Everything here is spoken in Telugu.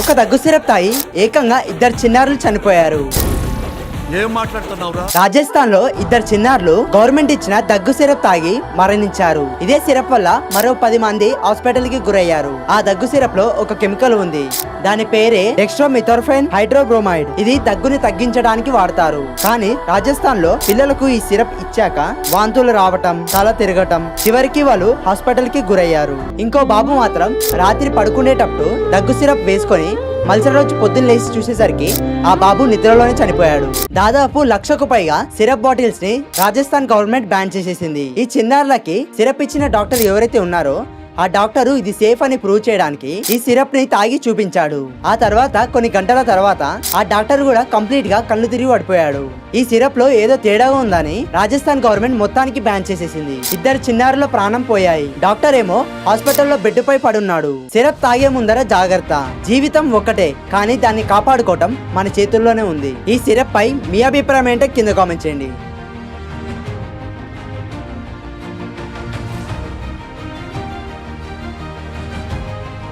ఒక దగ్గు సిరప్ తాయి ఏకంగా ఇద్దరు చిన్నారులు చనిపోయారు. ఏం మాట్లాడుతున్నావురా? రాజస్థాన్లో ఇద్దరు చిన్నారులు గవర్నమెంట్ ఇచ్చిన దగ్గు సిరప్ తాగి మరణించారు. ఇదే సిరప్ వల్ల మరో పది మంది హాస్పిటల్కి గురయ్యారు. ఆ దగ్గు సిరప్లో ఒక కెమికల్ ఉంది. దాని పేరే డెక్స్ట్రోమిథోర్ఫైన్ హైడ్రోబ్రోమైడ్ ఇది దగ్గుని తగ్గించడానికి వాడతారు. కానీ రాజస్థాన్లో పిల్లలకు ఈ సిరప్ ఇచ్చాక వాంతులు రావటం తల తిరగటం చివరికి వాళ్ళు హాస్పిటల్కి గురయ్యారు. ఇంకో బాబు మాత్రం రాత్రి పడుకునేటప్పుడు దగ్గు సిరప్ వేసుకొని మరుసటి రోజు పొద్దున్న లేచి చూసేసరికి ఆ బాబు నిద్రలోనే చనిపోయాడు. దాదాపు లక్షకు పైగా సిరప్ బాటిల్స్ని రాజస్థాన్ గవర్నమెంట్ బ్యాన్ చేసేసింది. ఈ చిన్నారులకి సిరప్ ఇచ్చిన డాక్టర్ ఎవరైతే ఉన్నారో ఆ డాక్టరు ఇది సేఫ్ అని ప్రూవ్ చేయడానికి ఈ సిరప్ని తాగి చూపించాడు. ఆ తర్వాత కొన్ని గంటల తర్వాత ఆ డాక్టర్ కూడా కంప్లీట్గా కళ్ళు తిరిగి పడిపోయాడు. ఈ సిరప్లో ఏదో తేడాగా ఉందని రాజస్థాన్ గవర్నమెంట్ మొత్తానికి బ్యాన్ చేసేసింది. ఇద్దరు చిన్నారుల ప్రాణం పోయాయి. డాక్టర్ ఏమో హాస్పిటల్లో బెడ్ పై పడున్నాడు. సిరప్ తాగే ముందర జాగ్రత్త. జీవితం ఒక్కటే కానీ దాన్ని కాపాడుకోవటం మన చేతుల్లోనే ఉంది. ఈ సిరప్ పై మీ అభిప్రాయం ఏంటో కింద కామెంట్ చేయండి.